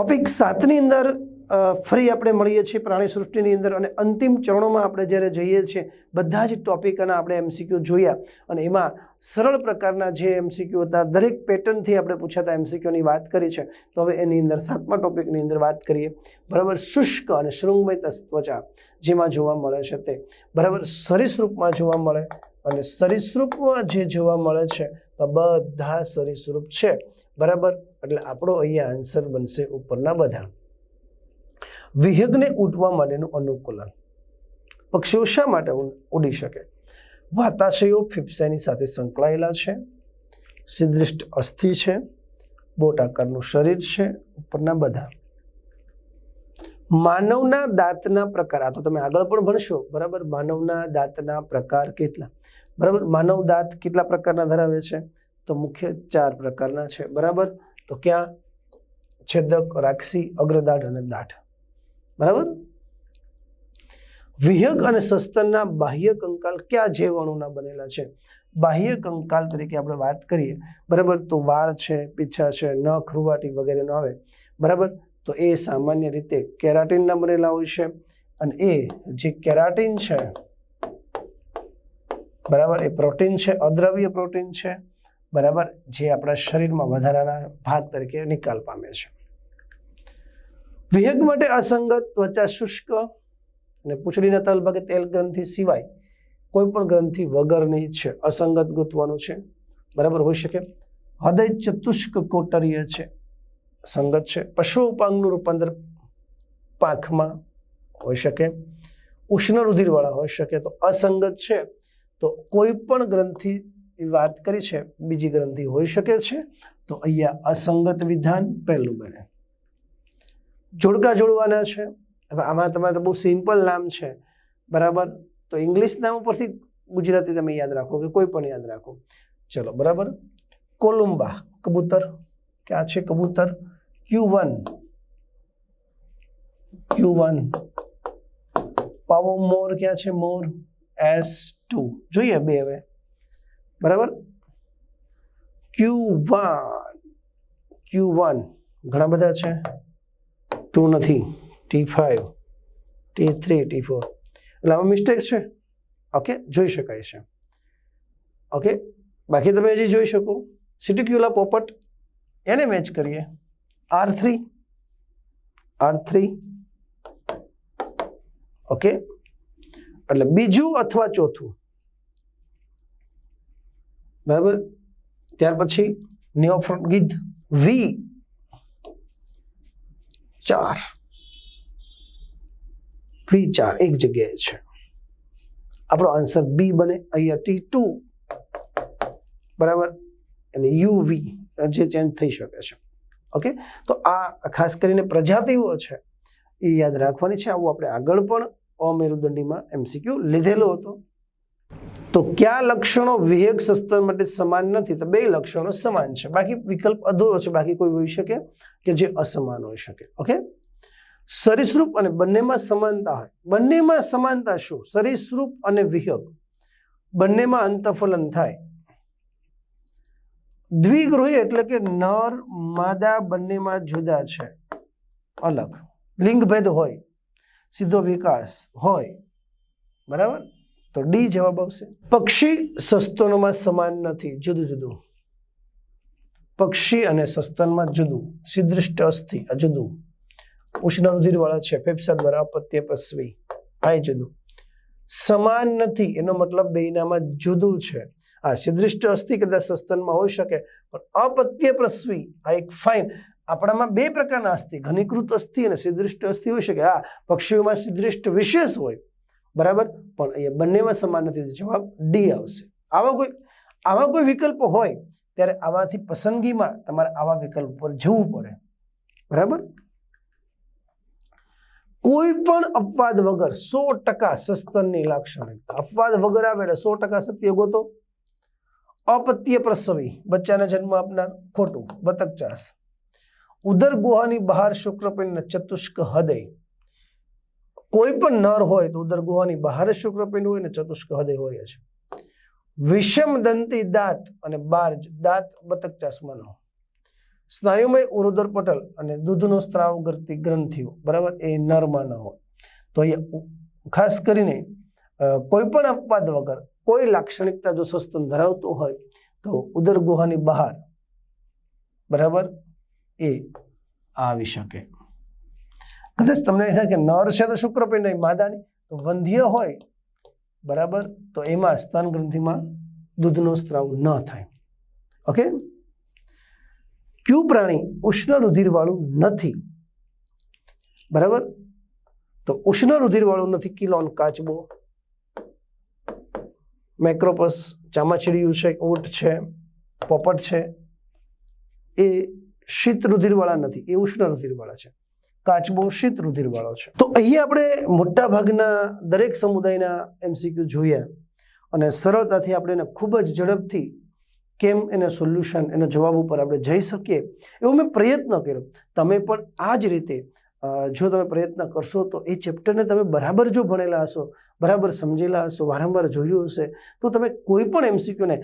Topic સાતની અંદર ફરી આપણે મળીએ છીએ પ્રાણી સૃષ્ટિની અંદર અને અંતિમ ચરણોમાં આપણે જ્યારે જઈએ છીએ, બધા જ ટોપિકના આપણે એમસીક્યુ જોયા અને એમાં સરળ પ્રકારના જે એમસીક્યુ હતા, દરેક પેટર્નથી આપણે પૂછાતા એમસીક્યુની વાત કરી છે. તો હવે એની અંદર સાતમા ટોપિકની અંદર વાત કરીએ. બરાબર શુષ્ક અને શૃંગમય ત્વચા જેમાં જોવા મળે છે તે. બરાબર સરીસૃપમાં જોવા મળે અને સરીસૃપમાં જે જોવા મળે છે, તો બધા સરીસૃપ છે. બરાબર એટલે આપણો અહીંયા આન્સર બનશે ઉપરના બધા. વિહગને ઉઠવા માટેનું અનુકૂલન. પક્ષીઓ શા માટે ઉડી શકે? વાતાશયો ફિફસાની સાથે સંકળાયેલા છે. સિદ્ધિષ્ટ અસ્થિ છે. બોટ આકારનું શરીર છે. ઉપરના બધા. માનવના દાંતના પ્રકાર, આ તો તમે આગળ પણ ભણશો, બરાબર? માનવના દાંતના પ્રકાર કેટલા? બરાબર? માનવ દાંત કેટલા પ્રકારના ધરાવે છે? તો મુખ્ય ચાર પ્રકારના છે, બરાબર? તો ક્યાં? છેદક, રાક્ષી અગ્રદાઢ અને દાઢ. બરાબર? વિહગ અને સસ્તનના બાહ્ય કંકાલ ક્યાં જે વણુના બનેલા છે? બાહ્ય કંકાલ તરીકે આપણે વાત કરીએ, બરાબર? તો વાળ છે, પીછા છે, નખ, રૂવાટી વગેરેનો આવે. બરાબર? તો એ સામાન્ય રીતે કેરાટીનના બનેલા હોય છે અને એ જે કેરાટીન છે, બરાબર? એ પ્રોટીન છે, અદ્રવ્ય પ્રોટીન છે. બરાબર? જે આપણા શરીરમાં વધારાના ભાગ તરીકે નિકાલ પામે છે. વિહગ માટે અસંગત ત્વચા શુષ્ક અને પૂંછડીના તલભાગે તેલ ગ્રંથિ સિવાય કોઈ પણ ગ્રંથિ વગરની છે. અસંગત ગૂંથવાનું છે. બરાબર હોઈ શકે? હૃદય ચતુષ્ક કોટરીય છે. સંગત છે. પશુ ઉપાંગનું રૂપાંતર પાંખમાં હોઈ શકે. ઉષ્ણ રુધિરવાળા હોઈ શકે. તો અસંગત છે. તો કોઈ પણ ગ્રંથિ વાત કરી છે, બીજી ગ્રંથિ હોઈ શકે છે, તો અહીંયા અસંગત વિધાન પહેલું બને. જોડકા જોડવાના છે, હવે આમાં તમારે તો બહુ સિમ્પલ નામ છે, બરાબર? તો ઇંગ્લિશ નામ ઉપરથી ગુજરાતી તમે યાદ રાખો કે કોઈ પણ યાદ રાખો. ચલો, બરાબર? કોલુમ્બા કબૂતર. ક્યાં છે કબૂતર? ક્યુ વન ક્યુ વન પાવો મોર ક્યાં છે? મોર. S two. જોઈએ બે હવે. બરાબર? ક્યુ વન ક્યુ વન ઘણા બધા છે? ટુ નથી. T five T three T four એટલે આમાં મિસ્ટેક છે? ઓકે જોઈ શકાય છે. ઓકે બાકી તમે હજી જોઈ શકો. સિટિક્યુલા પોપટ, એને મેચ કરીએ. R three R three okay એટલે બીજું અથવા ચોથું? બરાબર? ત્યાર પછી નિયોફ્રોન ગીધ વી ચાર. વી ચાર, એક જગ્યાએ છે. આપણો આન્સર બી બને અહીંયા ટી ટુ બરાબર? અને યુ વી જે ચેન્જ થઈ શકે છે. ઓકે તો આ ખાસ કરીને પ્રજાતિઓ છે, એ યાદ રાખવાની છે. આવું આપણે આગળ પણ અમેરુદંડીમાં એમસીક્યુ લીધેલો હતો. તો કયા લક્ષણો વિહેક સસ્તન માટે સમાન નથી? તો બે લક્ષણો સમાન છે. બાકી વિકલ્પ અધૂરો છે. બાકી કોઈ હોઈ શકે કે જે અસમાન હોઈ શકે. ઓકે? સરીસૃપ અને બંનેમાં સમાનતા હોય. બંનેમાં સમાનતા શું? સરીસૃપ અને વિહક બંનેમાં અંતફલન થાય. દ્વિગૃહી એટલે કે નર, માદા બંનેમાં જુદા છે. અલગ. લિંગભેદ હોય. સીધો વિકાસ હોય. બરાબર? તો ડી જવાબ આવશે. પક્ષી સસ્તનોમાં સમાન નથી, જુદું જુદું. પક્ષી અને સસ્તનમાં જુદું સિદ્ધિષ્ટ અસ્થિ, આ જુદું. ઉષ્ણ રુધિરવાળા છે, ફેફસા દ્વારા અપત્ય પસવી, આ જુદું. સમાન નથી, એનો મતલબ બેનામાં જુદું છે. આ સિદ્ધિષ્ટ અસ્થિ કદાચ સસ્તનમાં હોઈ શકે, પણ અપત્ય પ્રસવી આ એક ફાઇન આપણામાં બે પ્રકારના અસ્થિ, ઘનીકૃત અસ્થિ અને સિદ્ધિષ્ટ અસ્થિ હોઈ શકે. હા, પક્ષીઓમાં સિદ્ધિષ્ટ વિશેષ હોય. બરાબર? પણ અહીંયા બંનેમાં સમાન નથી. જવાબ ડી આવશે. આવા કોઈ આવા કોઈ વિકલ્પ હોય, ત્યારે આમાંથી પસંદગીમાં તમારે આવા વિકલ્પ પર જવું પડે. બરાબર? કોઈ પણ અપવાદ વગર સો ટકા સસ્તનની લાક્ષણિકતા. અપવાદ વગર આવે એટલે સો ટકા સત્ય ગોતો. અપત્ય પ્રસવી. બચ્ચાને જન્મ આપનાર. ખોટું. બતક ચાસ. ઉદર ગુહાની બહાર શુક્રપિંડ ચતુષ્ક હૃદય. કોઈ પણ નર હોય તો ઉદર ગુહાની બહાર જ શુક્રપિંડ હોય ને ચતુષ્ક હૃદય હોય છે વિષમ દંતી દાંત અને બાર દાંત બતક ચશ્માનો. સ્નાયુમય ઉરુદર પટલ અને દૂધનો સ્ત્રાવ કરતી ગ્રંથિઓ. બરાબર? એ નરમાં ન હોય. તો અહીંયા ખાસ કરીને કોઈ પણ અપવાદ વગર, કોઈ લાક્ષણિકતા જો સસ્તન ધરાવતું હોય, તો ઉદર ગુહાની બહાર. બરાબર? એ આવી શકે. કદાચ તમને એ થાય કે નર છે તો શુક્રપિંડ નહીં, માદાની. તો વંધ્ય હોય, બરાબર? તો એમાં સ્તન ગ્રંથિમાં દૂધનો સ્ત્રાવ ન થાય. ઓકે? ક્યુ પ્રાણી ઉષ્ણ રુધિરવાળું નથી. બરાબર? તો ઉષ્ણ રુધિરવાળું નથી, કિલોન કાચબો. મેક્રોપસ ચામાચીડિયું છે, ઊંટ છે, પોપટ છે. એ શીત રુધિરવાળા નથી, એ ઉષ્ણ રુધિરવાળા છે. કાચબો શીત રુધિરવાળો છે. તો અહીંયા આપણે મોટા ભાગના દરેક સમુદાયના એમસીક્યુ જોયા અને સરળતાથી આપણે એને ખૂબ જ ઝડપથી કેમ એને સોલ્યુશન, એના જવાબ ઉપર આપણે જઈ શકીએ એવો મેં પ્રયત્ન કર્યો. તમે પણ આ જ રીતે જો તમે પ્રયત્ન કરશો તો એ ચેપ્ટરને તમે બરાબર જો ભણેલા હશો, બરાબર સમજેલા હશો, વારંવાર જોયું હશે, તો તમે કોઈ પણ એમસીક્યુને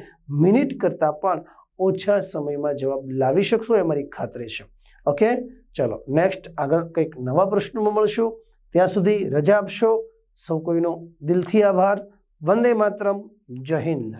મિનિટ કરતાં પણ ઓછા સમયમાં જવાબ લાવી શકશો, એ મારી ખાતરી છે. ઓકે? ચલો નેક્સ્ટ આગળ કંઈક નવા પ્રશ્નોમાં મળશું. ત્યાં સુધી રજા આપશો. સૌ કોઈનો દિલથી આભાર. વંદે માતરમ, જય હિન્દ.